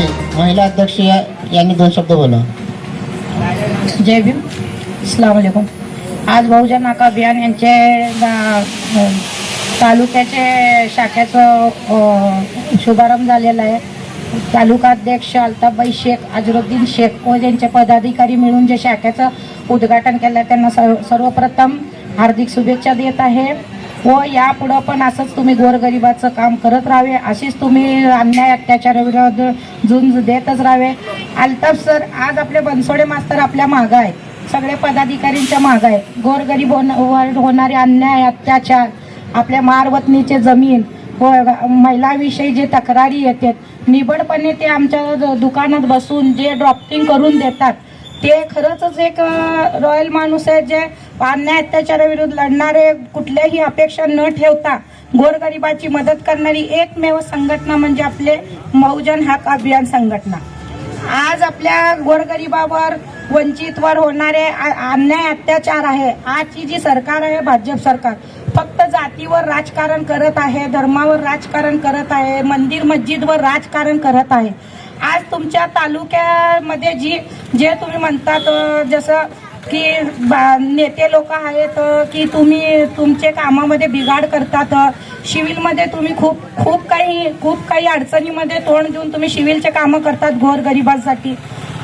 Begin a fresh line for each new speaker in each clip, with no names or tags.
महिला अध्यक्ष या- यांनी दोन शब्द बोला.
जय भीम. अस्सलाम आज बहुजन नाका अभियान यांचे तालुक्याचे शाखेचं शुभारंभ झालेला आहे. तालुका अध्यक्ष अल्ताबाई शेख अजरुद्दीन शेख व त्यांचे पदाधिकारी मिळून जे शाखेचं उद्घाटन केलं आहे त्यांना सर्व सर्वप्रथम हार्दिक शुभेच्छा देत आहे. व यापुढं पण असंच तुम्ही गोरगरिबाचं काम करत राहावे अशीच तुम्ही अन्याय अत्याचाराविरोधात झुंज देतच राहावे. अल्ताफ सर आज आपले बनसोडे मास्तर आपल्या मागं आहेत. सगळे पदाधिकारींच्या मागं आहेत. गोरगरीब होण होणारे अन्याय अत्याचार आपल्या मारवतनीचे जमीन व महिलाविषयी जे तक्रारी येतात निबडपणे ते आमच्या द- दुकानात बसून जे ड्रॉपिंग करून देतात ते खरंच एक रॉयल माणूस आहे जे अन्याय अत्याचाराविरुद्ध लढणारे कुठल्याही अपेक्षा न ठेवता गोरगरिबाची मदत करणारी एकमेव संघटना म्हणजे आपले बहुजन हक अभियान संघटना. आज आपल्या गोरगरिबावर वंचितवर होणारे आ- अन्याय अत्याचार आहे. आजची जी सरकार आहे भाजप सरकार फक्त जातीवर राजकारण करत आहे धर्मावर राजकारण करत आहे मंदिर मस्जिदवर राजकारण करत आहे. आज तुमच्या तालुक्यामध्ये जी जे तुम्ही म्हणतात जसं की बा- नेते लोक आहेत की तुम्ही तुमचे कामामध्ये बिघाड करतात. शिविलमध्ये तुम्ही खूप खूप काही खूप काही अडचणीमध्ये तोंड देऊन तुम्ही शिविलचे कामं करतात गोरगरिबांसाठी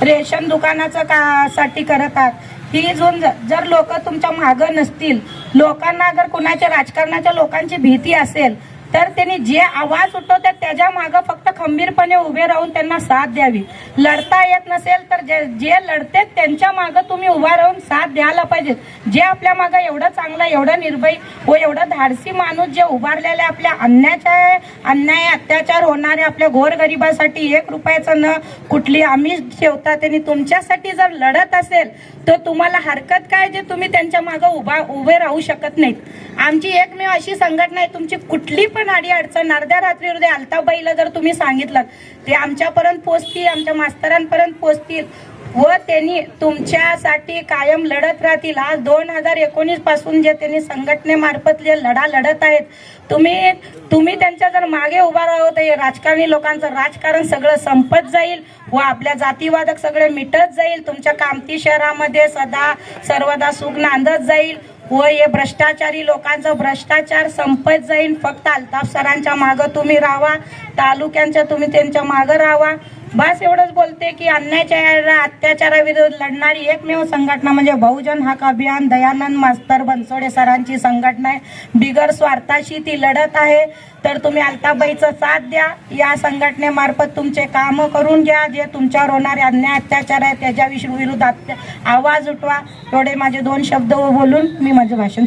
रेशन दुकानाचं का साठी करतात ही जून जर लोक तुमच्या मागं नसतील लोकांना जर कुणाच्या राजकारणाच्या लोकांची भीती असेल तर त्यांनी जे आवाज उठवतात त्याच्या मागं फक्त खंबीरपणे उभे राहून त्यांना साथ द्यावी. लढता येत नसेल तर जे जे लढते त्यांच्या मागं तुम्ही उभा राहून साथ द्यायला पाहिजेत जे आपल्या मागं एवढं चांगलं एवढं निर्भय व एवढं धाडसी माणूस जे उभारलेले आपल्या अन्याच्या अन्याय अत्याचार होणारे आपल्या गोरगरिबासाठी एक रुपयाचं न कुठली आम्ही ठेवता त्यांनी तुमच्यासाठी जर लढत असेल तर तुम्हाला हरकत काय जे तुम्ही त्यांच्या मागं उभा उभे राहू शकत नाहीत? आमची एकमेव अशी संघटना आहे तुमची कुठली पण आडी अडचण. अर्ध्या रात्री हृदय अल्ताबाईला जर तुम्ही सांगितलं ते आमच्यापर्यंत पोचतील आमच्या मास्तरांपर्यंत पोचतील व त्यांनी तुमच्यासाठी कायम लढत राहतील. आज दोन हजार एकोणीसपासून जे त्यांनी संघटनेमार्फत जे लढा लढत आहेत तुम्ही तुम्ही त्यांच्या जर मागे उभा राहत हे राजकारणी लोकांचं राजकारण सगळं संपत जाईल व आपल्या जातीवादक सगळे मिटत जाईल. तुमच्या कामती शहरामध्ये सदा सर्वदा सुख नांदत जाईल. व हे भ्रष्टाचारी लोकांचं भ्रष्टाचार संपत जाईल फक्त अल्ताफ सरांच्या मागं तुम्ही राहा तालुक्यांच्या तुम्ही त्यांच्या मागं राहा बस एवढंच बोलते की अन्यायाच्या अत्याचाराविरुद्ध लढणारी एकमेव संघटना म्हणजे बहुजन हक अभियान दयानंद मास्तर बनसोडे सरांची संघटना आहे. बिगर स्वार्थाशी ती लढत आहे. तर तुम्ही अल्ताबाईचं साथ द्या. या संघटनेमार्फत तुमचे कामं करून घ्या. जे तुमच्यावर होणारे अन्याय अत्याचार आहे त्याच्या विरुद्ध आवाज उठवा. एवढे माझे दोन शब्द बोलून मी माझं भाषण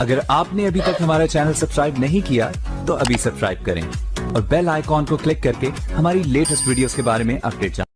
अगर आपने अभी तक हमारा चैनल सब्सक्राइब नहीं किया तो अभी सब्सक्राइब करें। और बेल आइकॉन को क्लिक करके हमारी लेटेस्ट वीडियोस के बारे में अपडेट